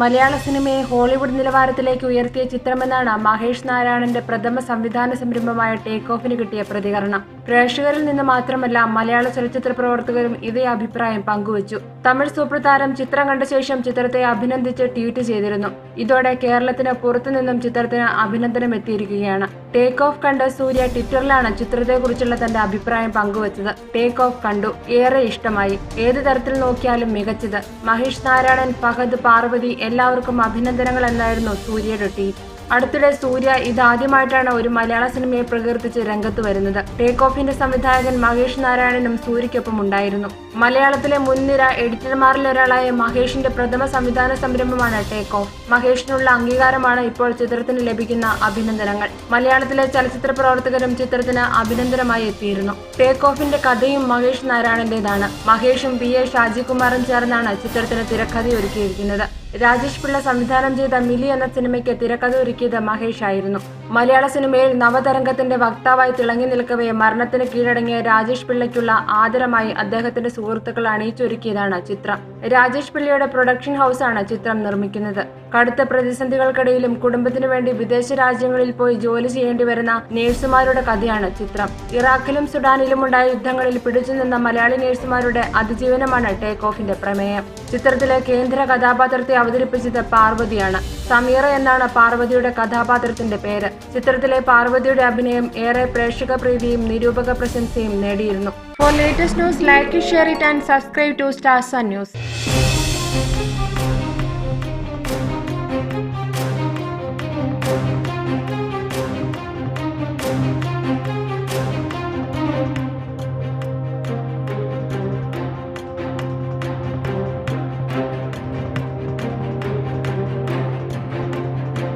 മലയാള സിനിമയെ ഹോളിവുഡ് നിലവാരത്തിലേക്ക് ഉയർത്തിയ ചിത്രമെന്നാണ് മഹേഷ് നാരായണന്റെ പ്രഥമ സംവിധാന സംരംഭമായ ടേക്ക് ഓഫിന് കിട്ടിയ പ്രതികരണം. പ്രേക്ഷകരിൽ നിന്ന് മാത്രമല്ല മലയാള ചലച്ചിത്ര പ്രവർത്തകരും ഇതേ അഭിപ്രായം പങ്കുവച്ചു. തമിഴ് സൂപ്പർ താരം ചിത്രം കണ്ട ശേഷം ചിത്രത്തെ അഭിനന്ദിച്ച് ട്വീറ്റ് ചെയ്തിരുന്നു. ഇതോടെ കേരളത്തിന് പുറത്തുനിന്നും ചിത്രത്തിന് അഭിനന്ദനം എത്തിയിരിക്കുകയാണ്. ടേക്ക് ഓഫ് കണ്ട സൂര്യ ട്വിറ്ററിലാണ് ചിത്രത്തെക്കുറിച്ചുള്ള തന്റെ അഭിപ്രായം പങ്കുവച്ചത്. ടേക്ക് ഓഫ് കണ്ടു. ഏറെ ഇഷ്ടമായി. ഏത് തരത്തിൽ നോക്കിയാലും മികച്ചത്. മഹേഷ് നാരായണൻ ഫഹദ് പാർവതി എല്ലാവർക്കും അഭിനന്ദനങ്ങൾ എന്നായിരുന്നു സൂര്യയുടെ ട്വീറ്റ്. അടുത്തിടെ സൂര്യ ഇതാദ്യമായിട്ടാണ് ഒരു മലയാള സിനിമയെ പ്രകീർത്തിച്ച് രംഗത്ത് വരുന്നത്. ടേക്ക് ഓഫിന്റെ സംവിധായകൻ മഹേഷ് നാരായണനും സൂര്യയ്ക്കൊപ്പം ഉണ്ടായിരുന്നു. മലയാളത്തിലെ മുൻനിര എഡിറ്റർമാരിൽ ഒരാളായ മഹേഷിന്റെ പ്രഥമ സംവിധാന സംരംഭമാണ് ടേക്ക് ഓഫ് മഹേഷിനുള്ള അംഗീകാരമാണ് ഇപ്പോൾ ചിത്രത്തിന് ലഭിക്കുന്ന അഭിനന്ദനങ്ങൾ. മലയാളത്തിലെ ചലച്ചിത്ര പ്രവർത്തകരും ചിത്രത്തിന് അഭിനന്ദനമായി എത്തിയിരുന്നു. ടേക്ക് ഓഫിന്റെ കഥയും മഹേഷ് നാരായണന്റേതാണ്. മഹേഷും പി എ ഷാജികുമാറും ചേർന്നാണ് ചിത്രത്തിന് തിരക്കഥയൊരുക്കിയിരിക്കുന്നത്. രാജേഷ് പിള്ള സംവിധാനം ചെയ്ത മിലി എന്ന സിനിമയ്ക്ക് തിരക്കഥ ഒരുക്കിയത് മഹേഷ് ആയിരുന്നു. മലയാള സിനിമയിൽ നവതരംഗത്തിന്റെ വക്താവായി തിളങ്ങി നിൽക്കവെ മരണത്തിന് കീഴടങ്ങിയ രാജേഷ് പിള്ളയ്ക്കുള്ള ആദരമായി അദ്ദേഹത്തിന്റെ സുഹൃത്തുക്കൾ അണിയിച്ചൊരുക്കിയതാണ് ചിത്രം. രാജേഷ് പിള്ളയുടെ പ്രൊഡക്ഷൻ ഹൗസാണ് ചിത്രം നിർമ്മിക്കുന്നത്. കടുത്ത പ്രതിസന്ധികൾക്കിടയിലും കുടുംബത്തിനു വേണ്ടി വിദേശ രാജ്യങ്ങളിൽ പോയി ജോലി ചെയ്യേണ്ടി വരുന്ന നേഴ്സുമാരുടെ കഥയാണ് ചിത്രം. ഇറാഖിലും സുഡാനിലും ഉണ്ടായ യുദ്ധങ്ങളിൽ പിടിച്ചുനിന്ന മലയാളി നേഴ്സുമാരുടെ അതിജീവനമാണ് ടേക്ക് ഓഫിന്റെ പ്രമേയം. ചിത്രത്തിലെ കേന്ദ്ര കഥാപാത്രത്തെ അവതരിപ്പിച്ചത് പാർവതിയാണ്. സമീറ എന്നാണ് പാർവതിയുടെ കഥാപാത്രത്തിന്റെ പേര്. ചിത്രത്തിലെ പാർവതിയുടെ അഭിനയം ഏറെ പ്രേക്ഷക പ്രീതിയും നിരൂപക പ്രശംസയും നേടിയിരുന്നു. For latest news like share it and subscribe to stars news